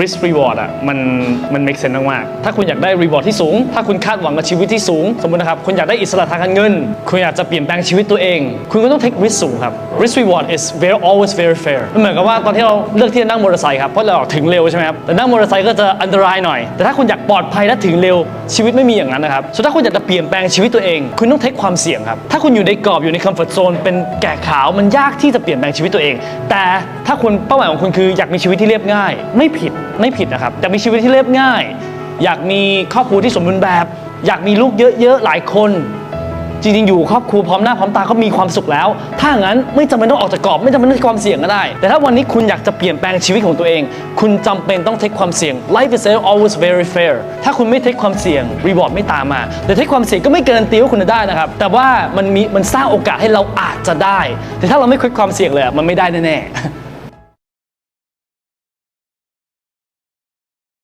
risk reward อะมันมัน make sense มากๆถ้าคุณอยากได้ reward ที่สูง ถ้าคุณคาดหวังกับชีวิตที่สูง สมมตินะครับ คุณอยากได้อิสระทางการเงิน คุณอยากจะเปลี่ยนแปลงชีวิตตัวเอง คุณก็ต้อง take risk สูงครับ risk reward is very always very fair มันเหมือนกับว่าตอนที่เราเลือกที่จะนั่งมอเตอร์ไซค์ครับเพราะเราถึงเร็วใช่ไหมครับแต่นั่งมอเตอร์ไซค์ก็จะอันตรายหน่อย แต่ถ้าคุณอยากปลอดภัยและถึงเร็วชีวิตไม่มีอย่างนั้นนะครับส่วนถ้าคุณอยากจะเปลี่ยนแปลงชีวิตตัวเอง คุณต้อง take ความเสี่ยงครับถ้าคุณอยู่ในกรอบอยู่ใน comfort zone เป็นแก่ขาวมันยากที่จะเปลี่ยนแปลงชีวิตตัวเอง แต่ถ้าคุณเป้าหมายของคุณคืออยากมีชีวิตที่เรียบง่าย ไม่ผิดไม่ผิดนะครับอยากมีชีวิตที่เรียบง่าย อยากมีครอบครัวที่สมบูรณ์แบบ อยากมีลูกเยอะๆหลายคน จริงๆ อยู่ครอบครัวพร้อมหน้าพร้อมตาก็มีความสุขแล้ว ถ้างั้นไม่จำเป็นต้องออกจากกรอบ ไม่จำเป็นต้องความเสี่ยงก็ได้ แต่ถ้าวันนี้คุณอยากจะเปลี่ยนแปลงชีวิตของตัวเอง คุณจำเป็นต้องเทคความเสี่ยง life is always very fair ถ้าคุณไม่เทคความเสี่ยง reward ไม่ตามมา แต่เทคความเสี่ยงก็ไม่เกินตีว่าคุณจะได้นะครับ แต่ว่ามันมีมันสร้างโอกาสให้เราอาจจะได้ แต่ถ้าเราไม่เทคความเสี่ยงเลยมันไม่ได้แน่ๆ